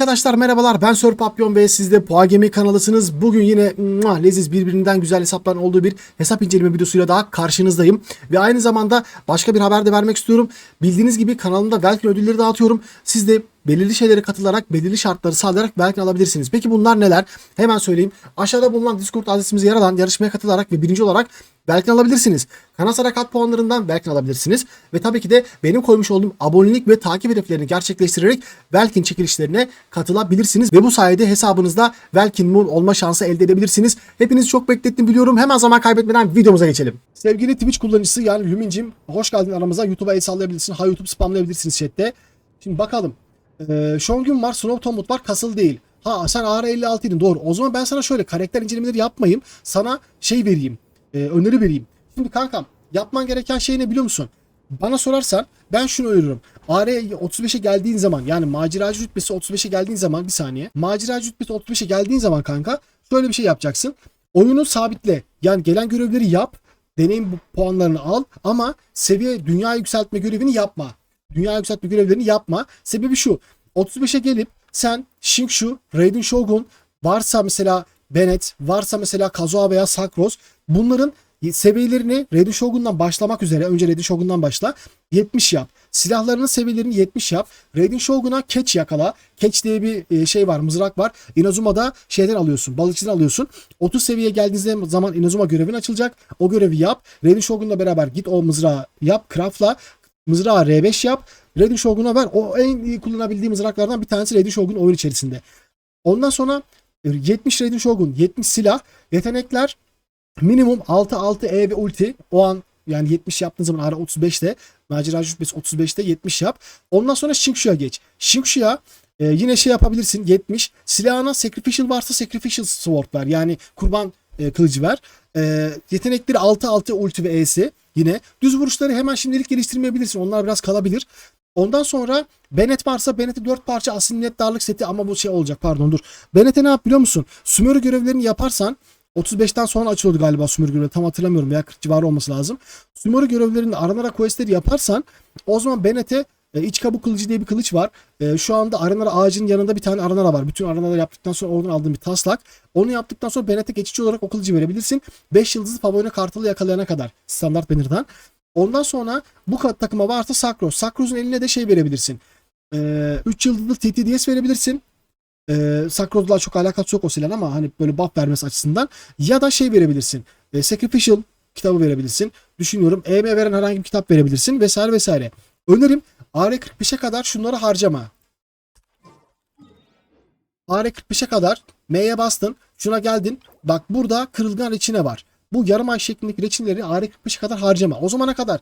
Arkadaşlar merhabalar ben Sör Papyon ve siz de Poğa Gemi kanalısınız. Bugün yine muah, leziz birbirinden güzel hesapların olduğu bir hesap inceleme videosuyla daha karşınızdayım. Ve aynı zamanda başka bir haber de vermek istiyorum. Bildiğiniz gibi kanalımda Belkin ödülleri dağıtıyorum. Siz de belirli şeylere katılarak belirli şartları sağlayarak Belkin alabilirsiniz. Peki bunlar neler? Hemen söyleyeyim. Aşağıda bulunan Discord adresimize yer alan yarışmaya katılarak ve birinci olarak Belkin alabilirsiniz. Kanal sadakat puanlarından Belkin alabilirsiniz. Ve tabii ki de benim koymuş olduğum abonelik ve takip hedeflerini gerçekleştirerek Belkin çekilişlerine katılabilirsiniz. Ve bu sayede hesabınızda Belkin Moon olma şansı elde edebilirsiniz. Hepinizi çok beklettim biliyorum. Hemen zaman kaybetmeden videomuza geçelim. Sevgili Twitch kullanıcısı yani Lümincim hoş geldin aramıza. YouTube'a el sallayabilirsin. Ha YouTube spamlayabilirsiniz chatte. Şimdi bakalım. Ee, Shongun var, Snow Tombot var, Kasıl değil. Ha sen AR56 idin doğru. O zaman ben sana şöyle karakter incelemeleri yapmayayım. Sana şey vereyim. e, öneri vereyim. Şimdi kankam yapman gereken şey ne biliyor musun? Bana sorarsan ben şunu öneriyorum. AR 35'e geldiğin zaman yani maceracı rütbesi 35'e geldiğin zaman bir saniye. Maceracı rütbesi 35'e geldiğin zaman kanka şöyle bir şey yapacaksın. Oyunu sabitle. Yani gelen görevleri yap. Deneyim puanlarını al ama seviye dünya yükseltme görevini yapma. Dünya yükseltme görevlerini yapma. Sebebi şu. 35'e gelip sen Shinshu, Raiden Shogun varsa mesela Bennett, varsa mesela Kazuha veya Sakros bunların seviyelerini Raiden Shogun'dan başlamak üzere önce Raiden Shogun'dan başla 70 yap. Silahlarının seviyelerini 70 yap. Raiden Shogun'a catch yakala. Catch diye bir e, şey var, mızrak var. Inazuma'da şeyden alıyorsun, balıkçıdan alıyorsun. 30 seviyeye geldiğiniz zaman Inazuma görevin açılacak. O görevi yap. Raiden Shogun'la beraber git o mızrağı yap, craftla. Mızrağı R5 yap. Raiden Shogun'a ver. O en iyi kullanabildiği mızraklardan bir tanesi Raiden Shogun oyun içerisinde. Ondan sonra e, 70 Raiden Shogun, 70 silah, yetenekler minimum 6 6 E ve ulti. O an yani 70 yaptığın zaman ara 35'te maceracı rütbesi 35'te 70 yap. Ondan sonra Shinkshu'ya geç. Shinkshu'ya e, yine şey yapabilirsin 70. Silahına Sacrificial varsa Sacrificial Sword ver. Yani kurban e, kılıcı ver. E, yetenekleri 6 6 ulti ve E'si yine. Düz vuruşları hemen şimdilik geliştirmeyebilirsin. Onlar biraz kalabilir. Ondan sonra Bennett varsa Bennett'e 4 parça asil minnettarlık seti ama bu şey olacak pardon dur. Bennett'e ne yap biliyor musun? Sümörü görevlerini yaparsan 35'ten sonra açılıyordu galiba Sümörü görevleri tam hatırlamıyorum veya 40 civarı olması lazım. Sümörü görevlerini aranarak questleri yaparsan o zaman Bennett'e e, iç kabuk kılıcı diye bir kılıç var. E, şu anda aranara ağacının yanında bir tane aranara var. Bütün aranaları yaptıktan sonra oradan aldığım bir taslak. Onu yaptıktan sonra Bennett'e geçici olarak o kılıcı verebilirsin. 5 yıldızlı favori kartalı yakalayana kadar standart banner'dan. Ondan sonra bu takıma varsa Sakros. Sakros'un eline de şey verebilirsin. 3 yıldızlı TTDS verebilirsin. Ee, Sakros'la çok alakası yok o silahın ama hani böyle buff vermesi açısından. Ya da şey verebilirsin. E, Sacrificial kitabı verebilirsin. Düşünüyorum. EM veren herhangi bir kitap verebilirsin vesaire vesaire. Önerim AR45'e kadar şunları harcama. AR45'e kadar M'ye bastın. Şuna geldin. Bak burada kırılgan reçine var. Bu yarım ay şeklindeki reçineleri AR45'e kadar harcama. O zamana kadar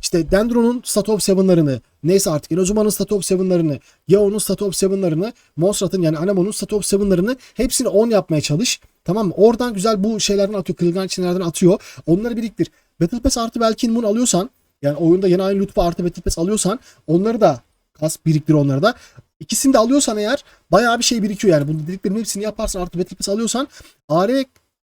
işte Dendron'un Statop 7'larını, neyse artık Inazuma'nın Statop 7'larını, Yao'nun Statop 7'larını, Mosrat'ın yani Anemo'nun Statop 7'larını hepsini 10 yapmaya çalış. Tamam mı? Oradan güzel bu şeylerden atıyor. Kırılgan içinlerden atıyor. Onları biriktir. Battle Pass artı belki Moon alıyorsan yani oyunda yeni aynı lütfu artı Battle Pass alıyorsan onları da kas biriktir onları da. İkisini de alıyorsan eğer bayağı bir şey birikiyor yani. Bu dediklerin hepsini yaparsan artı Battle Pass alıyorsan AR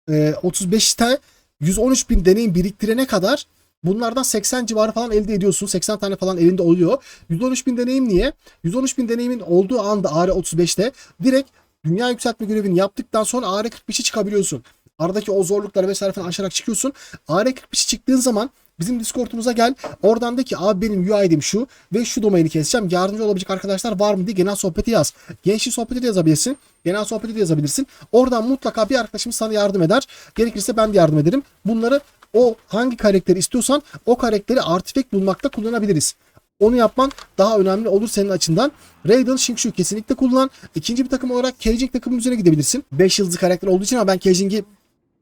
e, 35'te 113 bin deneyim biriktirene kadar Bunlardan 80 civarı falan elde ediyorsun. 80 tane falan elinde oluyor. 113 bin deneyim niye? 113 bin deneyimin olduğu anda AR35'te direkt dünya yükseltme görevini yaptıktan sonra AR45'i çıkabiliyorsun. Aradaki o zorlukları vesaire falan aşarak çıkıyorsun. AR45'i çıktığın zaman bizim Discord'umuza gel. Oradan de ki abi benim UID'im şu ve şu domaini keseceğim. Yardımcı olabilecek arkadaşlar var mı diye genel sohbeti yaz. Gençlik sohbeti de yazabilirsin. Genel sohbeti de yazabilirsin. Oradan mutlaka bir arkadaşımız sana yardım eder. Gerekirse ben de yardım ederim. Bunları o hangi karakteri istiyorsan o karakteri artifact bulmakta kullanabiliriz. Onu yapman daha önemli olur senin açından. Raiden Shinshu kesinlikle kullan. İkinci bir takım olarak Keijing takımının üzerine gidebilirsin. 5 yıldızlı karakter olduğu için ama ben Keijing'i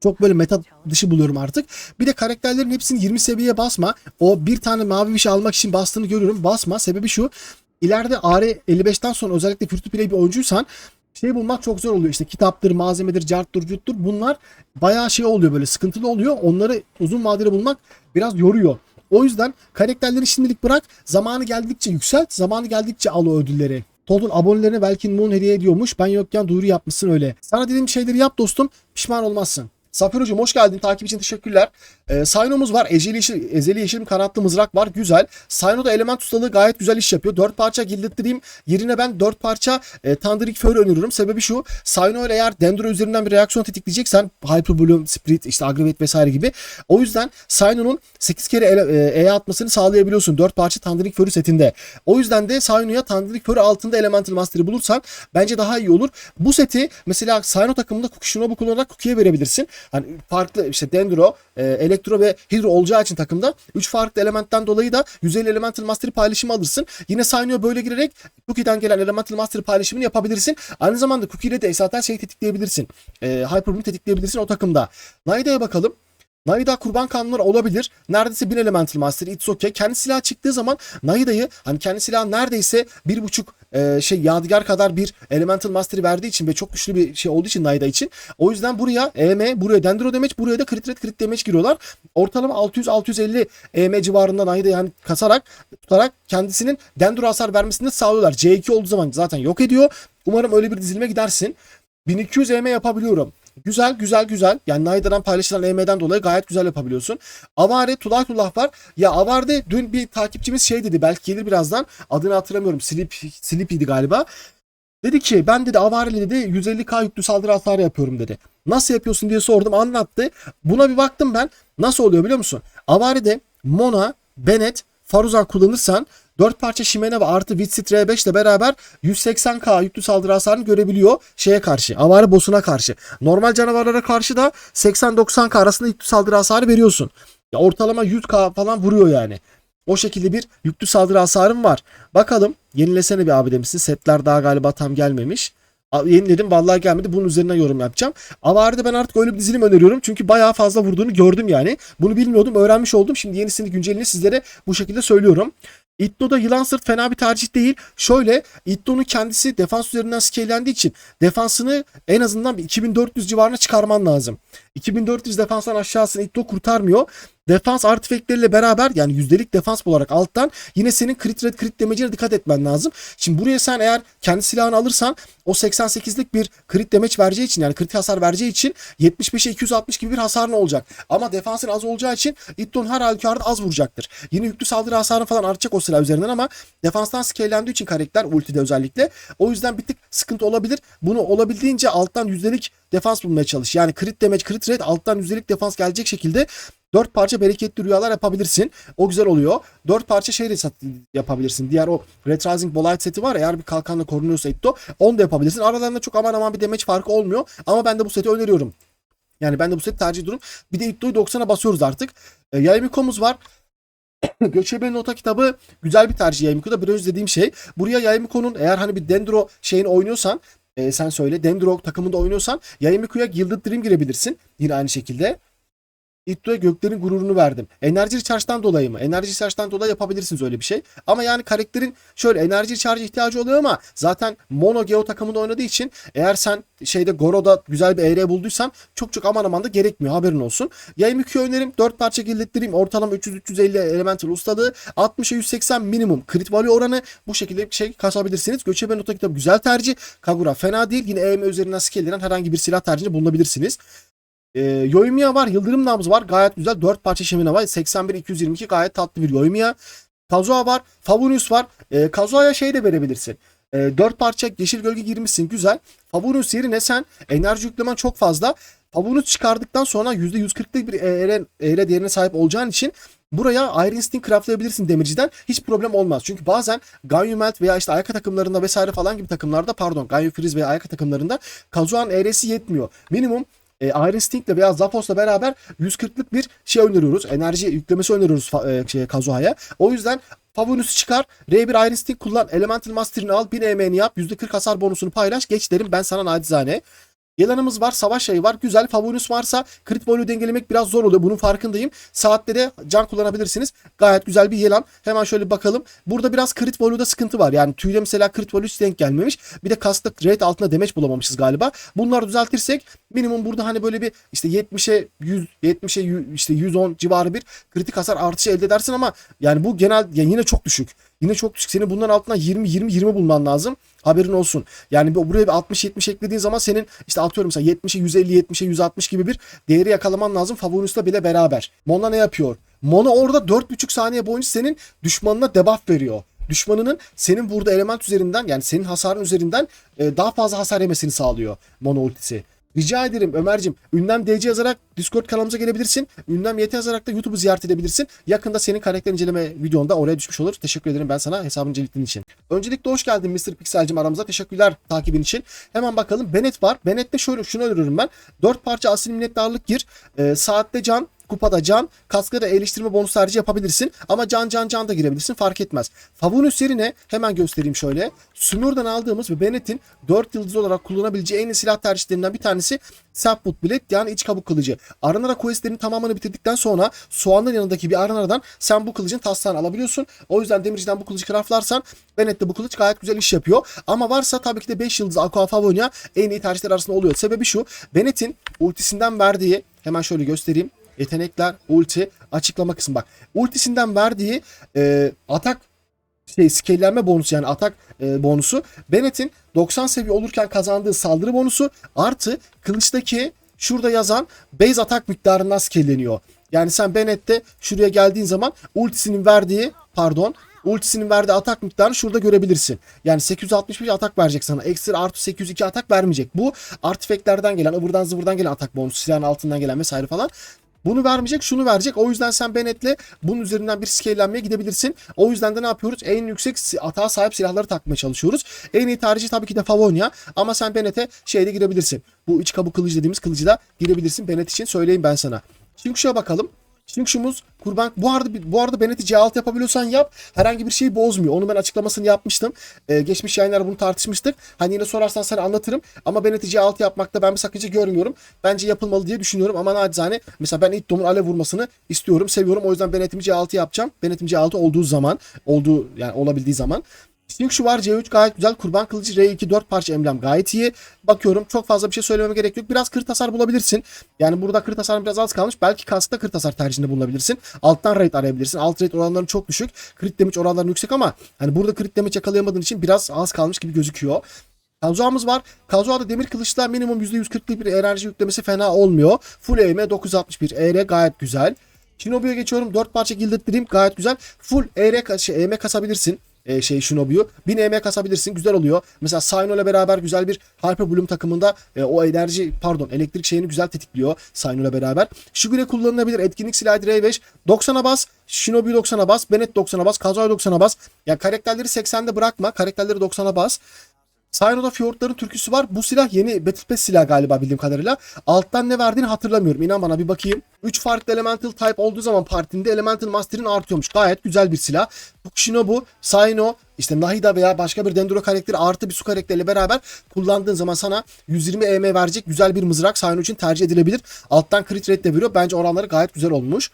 çok böyle meta dışı buluyorum artık. Bir de karakterlerin hepsini 20 seviyeye basma. O bir tane mavi bir şey almak için bastığını görüyorum. Basma. Sebebi şu. İleride AR 55'ten sonra özellikle free play bir oyuncuysan şey bulmak çok zor oluyor. İşte kitaptır, malzemedir, carttır, cuttur. Bunlar bayağı şey oluyor böyle sıkıntılı oluyor. Onları uzun vadede bulmak biraz yoruyor. O yüzden karakterleri şimdilik bırak. Zamanı geldikçe yükselt. Zamanı geldikçe al o ödülleri. Todd'un abonelerine belki Moon hediye ediyormuş. Ben yokken duyuru yapmışsın öyle. Sana dediğim şeyleri yap dostum. Pişman olmazsın. Zafer hocam hoş geldin. Takip için teşekkürler. Ee, Sayno'muz var. Eceli yeşil, ezeli yeşil kanatlı mızrak var. Güzel. Sayno'da element ustalığı gayet güzel iş yapıyor. 4 parça Gilded Dream yerine ben 4 parça e, Thunderic Fury öneriyorum. Sebebi şu. Sayno ile eğer Dendro üzerinden bir reaksiyon tetikleyeceksen Hyper Bloom, Spirit, işte Aggravate vesaire gibi. O yüzden Sayno'nun 8 kere e, E atmasını sağlayabiliyorsun. 4 parça Thunderic Fury setinde. O yüzden de Sayno'ya Thunderic Fury altında Elemental Master'ı bulursan bence daha iyi olur. Bu seti mesela Sayno takımında Kukishinobu kullanarak Cookie'ye verebilirsin. Hani farklı işte Dendro, e, Elektro ve Hydro olacağı için takımda 3 farklı elementten dolayı da 150 Elemental Master paylaşımı alırsın. Yine Sayno'ya böyle girerek Cookie'den gelen Elemental Master paylaşımını yapabilirsin. Aynı zamanda Cookie ile de zaten şey tetikleyebilirsin. E, Hyperbloom tetikleyebilirsin o takımda. Naida'ya bakalım. Naida kurban kanunları olabilir. Neredeyse 1000 elemental master. It's okay. Kendi silah çıktığı zaman Naida'yı hani kendi silahı neredeyse bir buçuk e, şey yadigar kadar bir elemental master'ı verdiği için ve çok güçlü bir şey olduğu için Naida için. O yüzden buraya EM, buraya Dendro damage, buraya da crit rate crit damage giriyorlar. Ortalama 600-650 EM civarında Naida yani kasarak tutarak kendisinin Dendro hasar vermesini sağlıyorlar. C2 olduğu zaman zaten yok ediyor. Umarım öyle bir dizilime gidersin. 1200 EM yapabiliyorum. Güzel güzel güzel. Yani Naida'dan paylaşılan EM'den dolayı gayet güzel yapabiliyorsun. Avare Tulay Tullah var. Ya Avar'de dün bir takipçimiz şey dedi. Belki gelir birazdan. Adını hatırlamıyorum. Slip, Slip'iydi galiba. Dedi ki ben dedi Avare'li dedi 150k yüklü saldırı hasarı yapıyorum dedi. Nasıl yapıyorsun diye sordum anlattı. Buna bir baktım ben. Nasıl oluyor biliyor musun? Avare'de Mona, Bennett, Faruzan kullanırsan 4 parça Shimene ve artı Witsit R5 ile beraber 180k yüklü saldırı hasarını görebiliyor şeye karşı. Avare boss'una karşı. Normal canavarlara karşı da 80-90k arasında yüklü saldırı hasarı veriyorsun. Ya ortalama 100k falan vuruyor yani. O şekilde bir yüklü saldırı hasarım var. Bakalım yenilesene bir abi demişsin. Setler daha galiba tam gelmemiş. Yeniledim vallahi gelmedi. Bunun üzerine yorum yapacağım. Avare'de ben artık öyle bir dizilim öneriyorum. Çünkü bayağı fazla vurduğunu gördüm yani. Bunu bilmiyordum. Öğrenmiş oldum. Şimdi yenisini güncelini sizlere bu şekilde söylüyorum. Itno'da yılan sırt fena bir tercih değil. Şöyle Itno'nun kendisi defans üzerinden scale'lendiği için defansını en azından bir 2400 civarına çıkarman lazım. 2400 defanstan aşağısını Itno kurtarmıyor. Defans artifactleriyle beraber yani yüzdelik defans olarak alttan yine senin crit rate crit damage'ine dikkat etmen lazım. Şimdi buraya sen eğer kendi silahını alırsan o 88'lik bir crit damage vereceği için yani crit hasar vereceği için 75'e 260 gibi bir hasarın olacak. Ama defansın az olacağı için Itton her halükarda az vuracaktır. Yine yüklü saldırı hasarı falan artacak o silah üzerinden ama defanstan scale'lendiği için karakter ultide özellikle. O yüzden bir tık sıkıntı olabilir. Bunu olabildiğince alttan yüzdelik defans bulmaya çalış. Yani crit damage, crit rate alttan yüzdelik defans gelecek şekilde 4 parça bereketli rüyalar yapabilirsin. O güzel oluyor. 4 parça şey de yapabilirsin. Diğer o Red Rising Bolide seti var eğer bir kalkanla korunuyorsa Itto onu da yapabilirsin. Aralarında çok aman aman bir damage farkı olmuyor. Ama ben de bu seti öneriyorum. Yani ben de bu seti tercih ediyorum. Bir de Itto'yu 90'a basıyoruz artık. E, Yaymiko'muz var. Göçebe Nota kitabı güzel bir tercih Yaymiko'da. Biraz dediğim şey. Buraya Yaymiko'nun eğer hani bir Dendro şeyini oynuyorsan e, sen söyle. Dendro takımında oynuyorsan Yaymiko'ya Gilded Dream girebilirsin. Yine aynı şekilde. İtto'ya göklerin gururunu verdim. Enerji charge'dan dolayı mı? Enerji charge'dan dolayı yapabilirsiniz öyle bir şey. Ama yani karakterin şöyle enerji charge ihtiyacı oluyor ama zaten Mono Geo takımında oynadığı için eğer sen şeyde Goro'da güzel bir ER bulduysan çok çok aman aman da gerekmiyor haberin olsun. Yayım yükü önerim 4 parça gildettireyim ortalama 300-350 elemental ustalığı 60'a 180 minimum crit value oranı bu şekilde bir şey kasabilirsiniz. Göçebe nota kitabı güzel tercih. Kagura fena değil. Yine EM üzerinden scale'lenen herhangi bir silah tercihinde bulunabilirsiniz. E, Yoimiya var. Yıldırım nabzı var. Gayet güzel. 4 parça şemine var. 81-222 gayet tatlı bir Yoimiya. Kazuha var. Favonius var. E, Kazuha'ya şey de verebilirsin. E, 4 parça yeşil gölge girmişsin. Güzel. Favonius yerine sen enerji yüklemen çok fazla. Favonius çıkardıktan sonra %140'lık bir ER, ER değerine sahip olacağın için buraya Iron Sting craftlayabilirsin demirciden. Hiç problem olmaz. Çünkü bazen Ganyu Melt veya işte Ayaka takımlarında vesaire falan gibi takımlarda pardon Ganyu Freeze veya Ayaka takımlarında Kazuha'nın ER'si yetmiyor. Minimum e, Iron Stink'le veya Zaphos'la beraber 140'lık bir şey öneriyoruz. Enerji yüklemesi öneriyoruz e, şey, Kazuha'ya. O yüzden Favonus'u çıkar. R1 Iron Stink kullan. Elemental Master'ını al. 1000 EM'ni yap. %40 hasar bonusunu paylaş. Geç derim ben sana nacizane. Yalanımız var, savaş yayı var. Güzel. Favonus varsa crit value dengelemek biraz zor oluyor. Bunun farkındayım. Saatte de can kullanabilirsiniz. Gayet güzel bir yelan. Hemen şöyle bakalım. Burada biraz crit value'da sıkıntı var. Yani tüyde mesela crit hiç denk gelmemiş. Bir de kasta rate altında damage bulamamışız galiba. Bunları düzeltirsek minimum burada hani böyle bir işte 70'e 100, 70'e 100, işte 110 civarı bir kritik hasar artışı elde edersin ama yani bu genel yani yine çok düşük. Yine çok düşük. Senin bunların altından 20 20 20 bulman lazım. Haberin olsun. Yani bu- buraya bir 60 70 eklediğin zaman senin işte atıyorum mesela 70'e 150 70'e 160 gibi bir değeri yakalaman lazım. Favorus'la bile beraber. Mona ne yapıyor? Mona orada 4,5 saniye boyunca senin düşmanına debuff veriyor. Düşmanının senin burada element üzerinden yani senin hasarın üzerinden e, daha fazla hasar yemesini sağlıyor Mona ultisi. Rica ederim Ömer'cim ünlem DC yazarak Discord kanalımıza gelebilirsin. Ünlem YT yazarak da YouTube'u ziyaret edebilirsin. Yakında senin karakter inceleme videonda oraya düşmüş olur. Teşekkür ederim ben sana hesabın incelikliğin için. Öncelikle hoş geldin Mr. Pixel'cim aramıza. Teşekkürler takibin için. Hemen bakalım. Bennett var. Bennett'te şöyle şunu öneririm ben. 4 parça asil minnettarlık gir. Ee, saatte can, kupada can, kaskada eleştirme bonus tercih yapabilirsin. Ama can can can da girebilirsin fark etmez. Favunus yerine hemen göstereyim şöyle. Sümür'den aldığımız ve Bennett'in 4 yıldız olarak kullanabileceği en iyi silah tercihlerinden bir tanesi Sapwood Blade yani iç kabuk kılıcı. Aranara questlerin tamamını bitirdikten sonra soğanın yanındaki bir aranaradan sen bu kılıcın taslağını alabiliyorsun. O yüzden demirciden bu kılıcı craftlarsan Bennett'te bu kılıç gayet güzel iş yapıyor. Ama varsa tabii ki de 5 yıldız Aqua Favonia en iyi tercihler arasında oluyor. Sebebi şu. Bennett'in ultisinden verdiği hemen şöyle göstereyim. Yetenekler, ulti, açıklama kısmı bak. Ultisinden verdiği e, atak şey scale'lenme bonusu yani atak e, bonusu Bennett'in 90 seviye olurken kazandığı saldırı bonusu artı kılıçtaki şurada yazan base atak miktarından scale'leniyor. Yani sen Bennett'te şuraya geldiğin zaman ultisinin verdiği pardon ultisinin verdiği atak miktarını şurada görebilirsin. Yani 861 atak verecek sana. Ekstra artı 802 atak vermeyecek. Bu artifeklerden gelen, ıvırdan zıvırdan gelen atak bonusu, silahın altından gelen vesaire falan. Bunu vermeyecek, şunu verecek. O yüzden sen Bennett'le bunun üzerinden bir scale'lenmeye gidebilirsin. O yüzden de ne yapıyoruz? En yüksek atağa sahip silahları takmaya çalışıyoruz. En iyi tercih tabii ki de Favonia. Ama sen Bennett'e şeyde girebilirsin. Bu iç kabuk kılıcı dediğimiz kılıcı da girebilirsin. Bennett için söyleyeyim ben sana. Şimdi şuna bakalım. Şimdi şumuz kurban bu arada bu arada Bennett'i C6 yapabiliyorsan yap. Herhangi bir şeyi bozmuyor. Onu ben açıklamasını yapmıştım. Ee, geçmiş yayınlarda bunu tartışmıştık. Hani yine sorarsan sana anlatırım. Ama Bennett'i C6 yapmakta ben bir sakınca görmüyorum. Bence yapılmalı diye düşünüyorum. Ama nacizane mesela ben ilk domun alev vurmasını istiyorum, seviyorum. O yüzden Bennett'imi C6 yapacağım. Bennett'im C6 olduğu zaman, olduğu yani olabildiği zaman Sting şu var C3 gayet güzel. Kurban kılıcı R2 4 parça emblem gayet iyi. Bakıyorum çok fazla bir şey söylememe gerek yok. Biraz kırıt hasar bulabilirsin. Yani burada kırıt hasar biraz az kalmış. Belki kaskta kırıt hasar tercihinde bulunabilirsin. Alttan raid arayabilirsin. Alt raid oranları çok düşük. Crit damage oranları yüksek ama hani burada crit damage yakalayamadığın için biraz az kalmış gibi gözüküyor. Kazuha'mız var. Kazuha'da demir kılıçla minimum %140'lık bir enerji yüklemesi fena olmuyor. Full EM 961 ER gayet güzel. Shinobi'ye geçiyorum. 4 parça Gilded Dream gayet güzel. Full ER şey, EM kasabilirsin e, şey Shinobi'yu. 1000 EM kasabilirsin. Güzel oluyor. Mesela Sino ile beraber güzel bir Hyper Bloom takımında e, o enerji pardon elektrik şeyini güzel tetikliyor Sino ile beraber. Shigure kullanılabilir. Etkinlik silahı R5. 90'a bas. Shinobi 90'a bas. Bennett 90'a bas. Kazuha 90'a bas. Ya karakterleri 80'de bırakma. Karakterleri 90'a bas. Sayno'da Fjordların türküsü var. Bu silah yeni Battle silah galiba bildiğim kadarıyla. Alttan ne verdiğini hatırlamıyorum. İnan bana bir bakayım. 3 farklı Elemental Type olduğu zaman partinde Elemental Master'in artıyormuş. Gayet güzel bir silah. Shinobu, Sayno, işte Nahida veya başka bir Dendro karakteri artı bir su karakteriyle beraber kullandığın zaman sana 120 EM verecek güzel bir mızrak Sayno için tercih edilebilir. Alttan crit rate de veriyor. Bence oranları gayet güzel olmuş.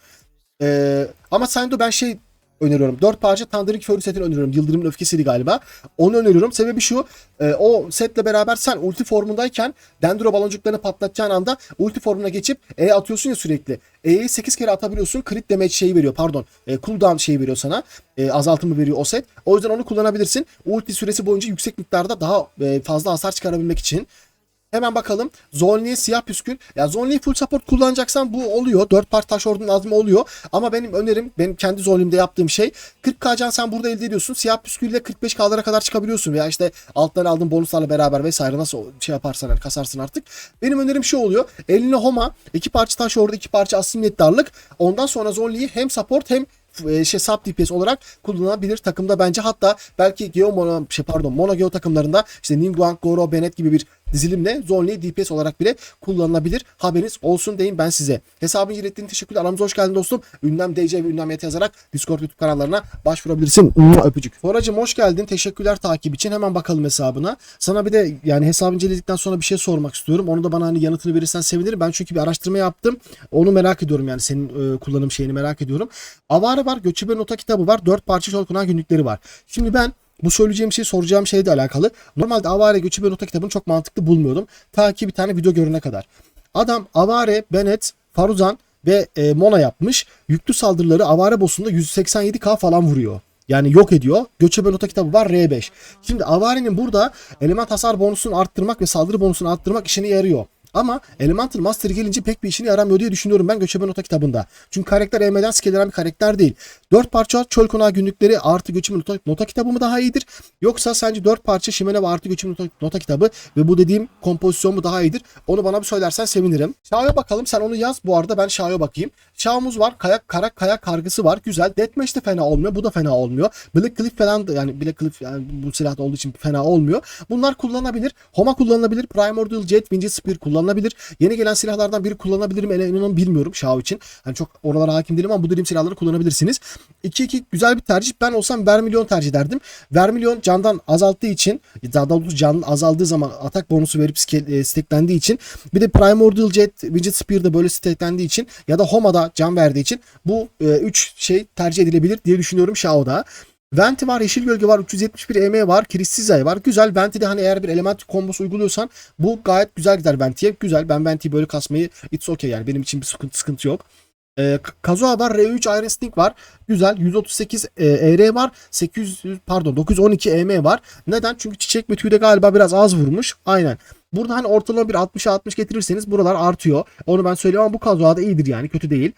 Ee, ama Sayno ben şey öneriyorum. 4 parça Thundering Fury setini öneriyorum. Yıldırımın öfkesiydi galiba. Onu öneriyorum. Sebebi şu. e, o setle beraber sen ulti formundayken dendro baloncuklarını patlatacağın anda ulti formuna geçip E atıyorsun ya sürekli. E'yi 8 kere atabiliyorsun. Crit damage şeyi veriyor. Pardon. E, cooldown şeyi veriyor sana. E, azaltımı veriyor o set. O yüzden onu kullanabilirsin. Ulti süresi boyunca yüksek miktarda daha e, fazla hasar çıkarabilmek için. Hemen bakalım. Zonli'ye siyah püskül. Ya Zonli'yi full support kullanacaksan bu oluyor. 4 part taş ordunun azmi oluyor. Ama benim önerim, benim kendi Zonli'mde yaptığım şey 40k can sen burada elde ediyorsun. Siyah püskülle 45k'lara kadar çıkabiliyorsun. Veya işte alttan aldığın bonuslarla beraber vesaire nasıl şey yaparsan yani kasarsın artık. Benim önerim şu oluyor. Eline Homa, iki parça taş ordu, iki parça asimlettarlık. Ondan sonra Zonli'yi hem support hem e, şey sub DPS olarak kullanılabilir takımda bence hatta belki Geo Mono şey pardon Mono Geo takımlarında işte Ningguang, Goro, Bennett gibi bir dizilimle Zonli DPS olarak bile kullanılabilir. Haberiniz olsun deyin ben size. Hesabın ilettiğin teşekkürler. Aramıza hoş geldin dostum. Ünlem DC ve Ünlem YT yazarak Discord YouTube kanallarına başvurabilirsin. Öpücük. Foracım hoş geldin. Teşekkürler takip için. Hemen bakalım hesabına. Sana bir de yani hesabı inceledikten sonra bir şey sormak istiyorum. Onu da bana hani yanıtını verirsen sevinirim. Ben çünkü bir araştırma yaptım. Onu merak ediyorum yani senin e, kullanım şeyini merak ediyorum. Avare var. Göçebe nota kitabı var. Dört parça şol konağı günlükleri var. Şimdi ben bu söyleyeceğim şey soracağım şeyle alakalı. Normalde Avare Göçebe Nota kitabını çok mantıklı bulmuyordum. Ta ki bir tane video görene kadar. Adam Avare, Bennett, Faruzan ve e, Mona yapmış. Yüklü saldırıları Avare boss'unda 187k falan vuruyor. Yani yok ediyor. Göçebe nota kitabı var R5. Şimdi Avari'nin burada element hasar bonusunu arttırmak ve saldırı bonusunu arttırmak işine yarıyor. Ama Elemental Master gelince pek bir işine yaramıyor diye düşünüyorum ben Göçebe Nota kitabında. Çünkü karakter EM'den skilleren bir karakter değil. 4 parça Çöl Konağı günlükleri artı Göçebe Nota, nota kitabı mı daha iyidir? Yoksa sence 4 parça Şimeneva artı Göçebe nota, nota kitabı ve bu dediğim kompozisyon mu daha iyidir? Onu bana bir söylersen sevinirim. Shao'ya bakalım sen onu yaz. Bu arada ben Shao'ya bakayım. Shao'muz var. Kayak karak kayak kargısı var. Güzel. Deathmatch de fena olmuyor. Bu da fena olmuyor. Black Cliff falan da yani Black Cliff yani bu silahta olduğu için fena olmuyor. Bunlar kullanabilir. Homa kullanılabilir. Primordial Jet, Winged Spear kullanılabilir. Yeni gelen silahlardan biri kullanabilir mi? İnanın bilmiyorum Shao için. Hani çok oralara hakim değilim ama bu dediğim silahları kullanabilirsiniz. 2-2 güzel bir tercih. Ben olsam Vermilion tercih ederdim. Vermilion candan azalttığı için daha doğrusu canın azaldığı zaman atak bonusu verip e, steklendiği için bir de Primordial Jet, Winged Spear'da böyle steklendiği için ya da Homa'da can verdiği için bu 3 şey tercih edilebilir diye düşünüyorum Shao'da. Venti var, Yeşil Gölge var, 371 EM var, Kristizay var. Güzel. Venti'de hani eğer bir element kombosu uyguluyorsan bu gayet güzel gider Venti'ye. Güzel. Ben Venti'yi böyle kasmayı it's okay yani. Benim için bir sıkıntı, sıkıntı yok. Ee, Kazuha var, R3 Iron Sting var. Güzel. 138 e, ER var. 800 pardon 912 EM var. Neden? Çünkü çiçek ve tüyde galiba biraz az vurmuş. Aynen. Burada hani ortalama bir 60'a 60 getirirseniz buralar artıyor. Onu ben söyleyeyim ama bu Kazuha da iyidir yani. Kötü değil.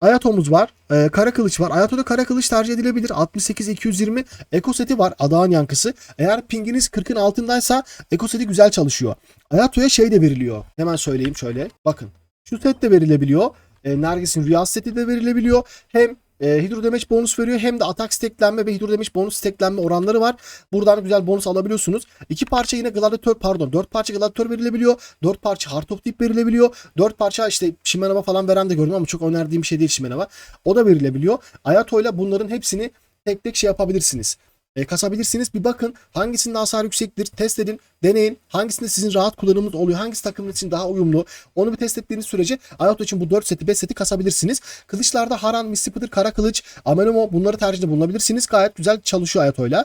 Ayato'muz var. E, kara kılıç var. Ayato'da kara kılıç tercih edilebilir. 68-220 Eko seti var. Adağın yankısı. Eğer pinginiz 40'ın altındaysa Eko seti güzel çalışıyor. Ayato'ya şey de veriliyor. Hemen söyleyeyim şöyle. Bakın. Şu set de verilebiliyor. E, Nergis'in rüya seti de verilebiliyor. Hem e, hidro damage bonus veriyor hem de atak steklenme ve hidro damage bonus steklenme oranları var. Buradan güzel bonus alabiliyorsunuz. İki parça yine gladiator pardon dört parça gladiator verilebiliyor. Dört parça heart of deep verilebiliyor. Dört parça işte Shimenova falan veren de gördüm ama çok önerdiğim bir şey değil Shimenova. O da verilebiliyor. Ayato ile bunların hepsini tek tek şey yapabilirsiniz e, kasabilirsiniz. Bir bakın hangisinde hasar yüksektir. Test edin. Deneyin. Hangisinde sizin rahat kullanımınız oluyor. Hangisi takımın için daha uyumlu. Onu bir test ettiğiniz sürece Ayato için bu 4 seti 5 seti kasabilirsiniz. Kılıçlarda Haran, Mississippi'dir, Kara Kılıç, Amenemo bunları tercihde bulunabilirsiniz. Gayet güzel çalışıyor Ayato'yla.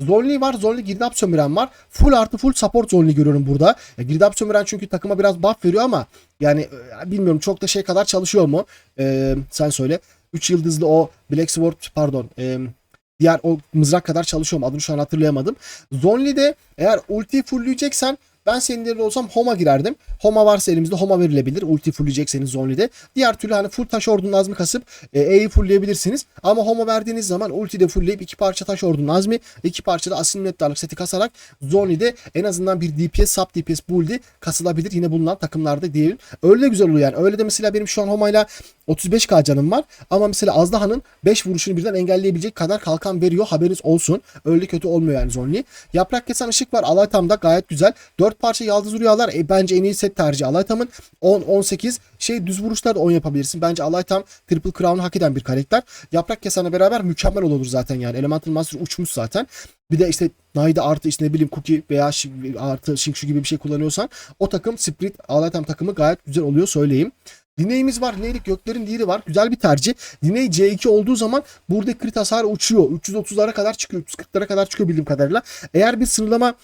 Zonli var. Zonli girdap sömüren var. Full artı full support Zonli görüyorum burada. Ya, girdap sömüren çünkü takıma biraz buff veriyor ama yani e, bilmiyorum çok da şey kadar çalışıyor mu? Ee, sen söyle. 3 yıldızlı o Black Sword pardon. E, diğer o mızrak kadar çalışıyor mu? Adını şu an hatırlayamadım. Zonli'de eğer ulti fullleyeceksen ben senin yerinde olsam Homa girerdim. Homa varsa elimizde Homa verilebilir. Ulti fullleyecekseniz Zonli'de. Diğer türlü hani full taş ordunun azmi kasıp e, E'yi fullleyebilirsiniz. Ama Homa verdiğiniz zaman ulti de fullleyip iki parça taş ordunun azmi, iki parça da asil nettarlık seti kasarak Zonli'de en azından bir DPS, sub DPS build'i kasılabilir. Yine bulunan takımlarda diyelim. Öyle de güzel oluyor yani. Öyle de mesela benim şu an Homa'yla 35k canım var. Ama mesela Azdaha'nın 5 vuruşunu birden engelleyebilecek kadar kalkan veriyor. Haberiniz olsun. Öyle kötü olmuyor yani Zonli. Yaprak kesen ışık var. Alaytam'da gayet güzel. 4 parça yaldız rüyalar. E, bence en iyi set tercihi Alaytam'ın. 10 18 şey düz vuruşlar da 10 yapabilirsin. Bence Alaytam Triple Crown'u hak eden bir karakter. Yaprak kesenle beraber mükemmel olur zaten yani. Elemental Master uçmuş zaten. Bir de işte Naida artı işte ne bileyim Cookie veya artı Shingshu gibi bir şey kullanıyorsan o takım Spirit Alaytam takımı gayet güzel oluyor söyleyeyim. Dineyimiz var. Dineylik göklerin diri var. Güzel bir tercih. Diney C2 olduğu zaman burada crit hasar uçuyor. 330'lara kadar çıkıyor. 340'lara kadar çıkıyor bildiğim kadarıyla. Eğer bir sınırlama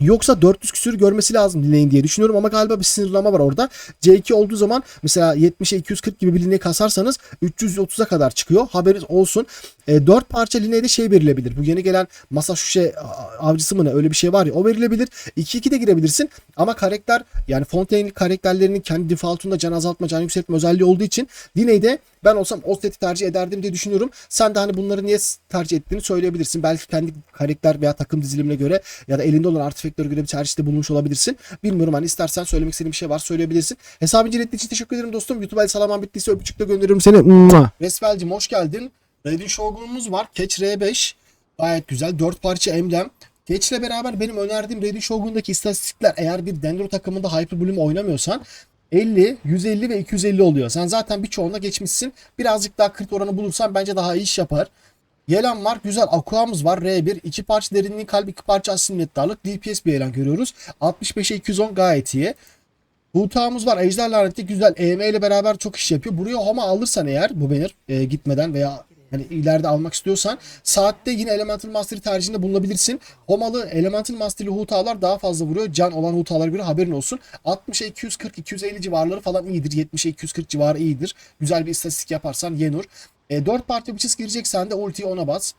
Yoksa 400 küsür görmesi lazım Diney'in diye düşünüyorum ama galiba bir sınırlama var orada. C2 olduğu zaman mesela 70'e 240 gibi bir liney kasarsanız 330'a kadar çıkıyor. Haberiniz olsun. E, 4 parça lineyde şey verilebilir. Bu yeni gelen Masashushe avcısı mı ne öyle bir şey var ya o verilebilir. 2-2 de girebilirsin ama karakter yani Fontaine karakterlerinin kendi defaultunda can azaltma, can yükseltme özelliği olduğu için Diney'de ben olsam o seti tercih ederdim diye düşünüyorum. Sen de hani bunları niye tercih ettiğini söyleyebilirsin. Belki kendi karakter veya takım dizilimine göre ya da elinde olan artifaktöre göre bir tercihte bulunmuş olabilirsin. Bilmiyorum hani istersen söylemek istediğin bir şey var söyleyebilirsin. Hesabı incelettiğin için teşekkür ederim dostum. YouTube'a el salaman bittiyse öpücükle gönderiyorum seni. Vesvel'cim hoş geldin. Raiden Shogun'umuz var. Catch R5. Gayet güzel. 4 parça emblem. Geç'le beraber benim önerdiğim Raiden Shogun'daki istatistikler eğer bir Dendro takımında Hyper Bloom oynamıyorsan 50, 150 ve 250 oluyor. Sen zaten birçoğuna geçmişsin. Birazcık daha crit oranı bulursan bence daha iyi iş yapar. Yelen var. Güzel. Aqua'mız var. R1. 2 parça derinliği kalp, 2 parça nettarlık. DPS bir elan görüyoruz. 65'e 210 gayet iyi. Hutağımız var. Ejder laneti güzel. EM ile beraber çok iş yapıyor. Buraya Homa alırsan eğer bu banner e, gitmeden veya hani ileride almak istiyorsan saatte yine Elemental Mastery tercihinde bulunabilirsin. Homalı Elemental Mastery hutalar daha fazla vuruyor. Can olan hutalara göre haberin olsun. 60'a 240 250 civarları falan iyidir. 70'e 240 civarı iyidir. Güzel bir istatistik yaparsan Yenur. E, 4 parti bir çiz gireceksen de ultiyi ona bas.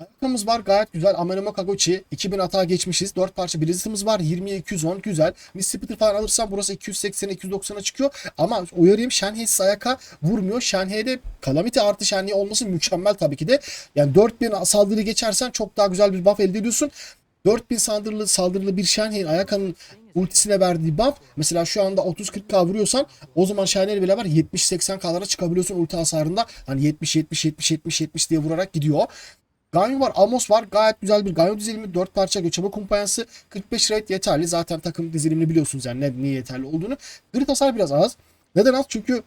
Ayakkabımız var gayet güzel. Amenemo Kagochi 2000 hata geçmişiz. 4 parça bileziğimiz var. 20'ye 210 güzel. Mississippi falan alırsam burası 280'e 290'a çıkıyor. Ama uyarayım Shenhei'siz ayaka vurmuyor. Shenhei'de Calamity artı Shenhei olması mükemmel tabii ki de. Yani 4000 saldırı geçersen çok daha güzel bir buff elde ediyorsun. 4000 saldırılı saldırılı bir Shenhei'nin Ayaka'nın ultisine verdiği buff mesela şu anda 30-40k vuruyorsan o zaman bile var 70-80k'lara çıkabiliyorsun ulti hasarında. Hani 70 70 70 70 70 diye vurarak gidiyor. Ganyu var, Amos var. Gayet güzel bir Ganyu dizilimi. 4 parça göçebe kumpanyansı. 45 rate yeterli. Zaten takım dizilimini biliyorsunuz yani ne, niye yeterli olduğunu. Crit hasar biraz az. Neden az? Çünkü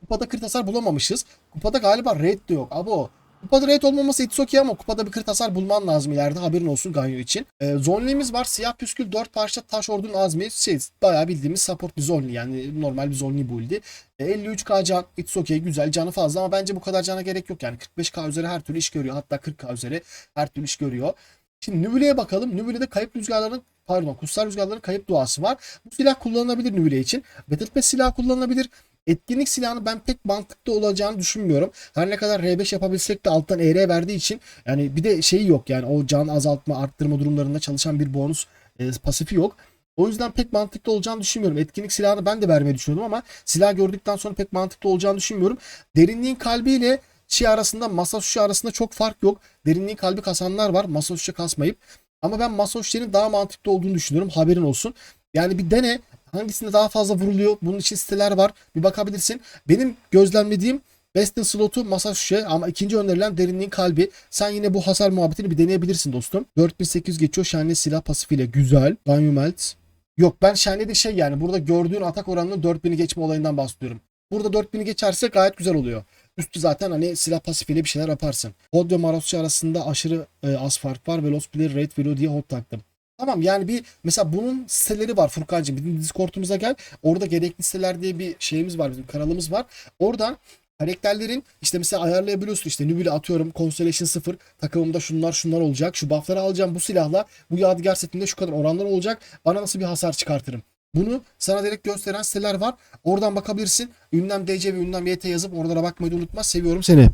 kupada crit hasar bulamamışız. Kupada galiba rate de yok. Abo Kupada rate olmaması it's okay ama kupada bir crit hasar bulman lazım ileride haberin olsun Ganyu için. Ee, zonliğimiz var. Siyah püskül 4 parça taş ordunun azmi. Şey, bayağı bildiğimiz support bir zonli yani normal bir zonli build'i. E, 53k can it's okay güzel canı fazla ama bence bu kadar cana gerek yok yani 45k üzeri her türlü iş görüyor hatta 40k üzeri her türlü iş görüyor. Şimdi Nübüle'ye bakalım. Nübüle'de kayıp rüzgarların pardon kutsal rüzgarların kayıp duası var. Bu silah kullanılabilir Nübüle için. Battle Pass silahı kullanılabilir. Etkinlik silahını ben pek mantıklı olacağını düşünmüyorum. Her ne kadar R5 yapabilsek de alttan ER verdiği için yani bir de şeyi yok yani o can azaltma arttırma durumlarında çalışan bir bonus e, pasifi yok. O yüzden pek mantıklı olacağını düşünmüyorum. Etkinlik silahını ben de vermeyi düşünüyordum ama silah gördükten sonra pek mantıklı olacağını düşünmüyorum. Derinliğin kalbiyle Çi arasında Masasushi arasında çok fark yok. Derinliğin kalbi kasanlar var. Masasushi kasmayıp. Ama ben Masasushi'nin daha mantıklı olduğunu düşünüyorum. Haberin olsun. Yani bir dene. Hangisinde daha fazla vuruluyor? Bunun için siteler var. Bir bakabilirsin. Benim gözlemlediğim Best'in slotu Masasushi ama ikinci önerilen derinliğin kalbi. Sen yine bu hasar muhabbetini bir deneyebilirsin dostum. 4800 geçiyor. Şenli silah pasifiyle. Güzel. Banyo Melt. Yok ben Şenli'de şey yani burada gördüğün atak oranının 4000'i geçme olayından bahsediyorum. Burada 4000'i geçerse gayet güzel oluyor. Üstü zaten hani silah pasifiyle bir şeyler yaparsın. Hot ve Marosçu arasında aşırı e, az fark var. Veloz Player Rate Velo diye hot taktım. Tamam yani bir mesela bunun siteleri var Furkan'cığım. Bizim Discord'umuza gel. Orada gerekli siteler diye bir şeyimiz var bizim kanalımız var. Oradan karakterlerin işte mesela ayarlayabiliyorsun işte Nubile atıyorum Constellation 0 takımımda şunlar şunlar olacak. Şu buffları alacağım bu silahla bu yadigar setinde şu kadar oranlar olacak. Bana nasıl bir hasar çıkartırım. Bunu sana direkt gösteren siteler var. Oradan bakabilirsin. Ünlem DC ve ünlem YT yazıp oralara bakmayı unutma. Seviyorum seni.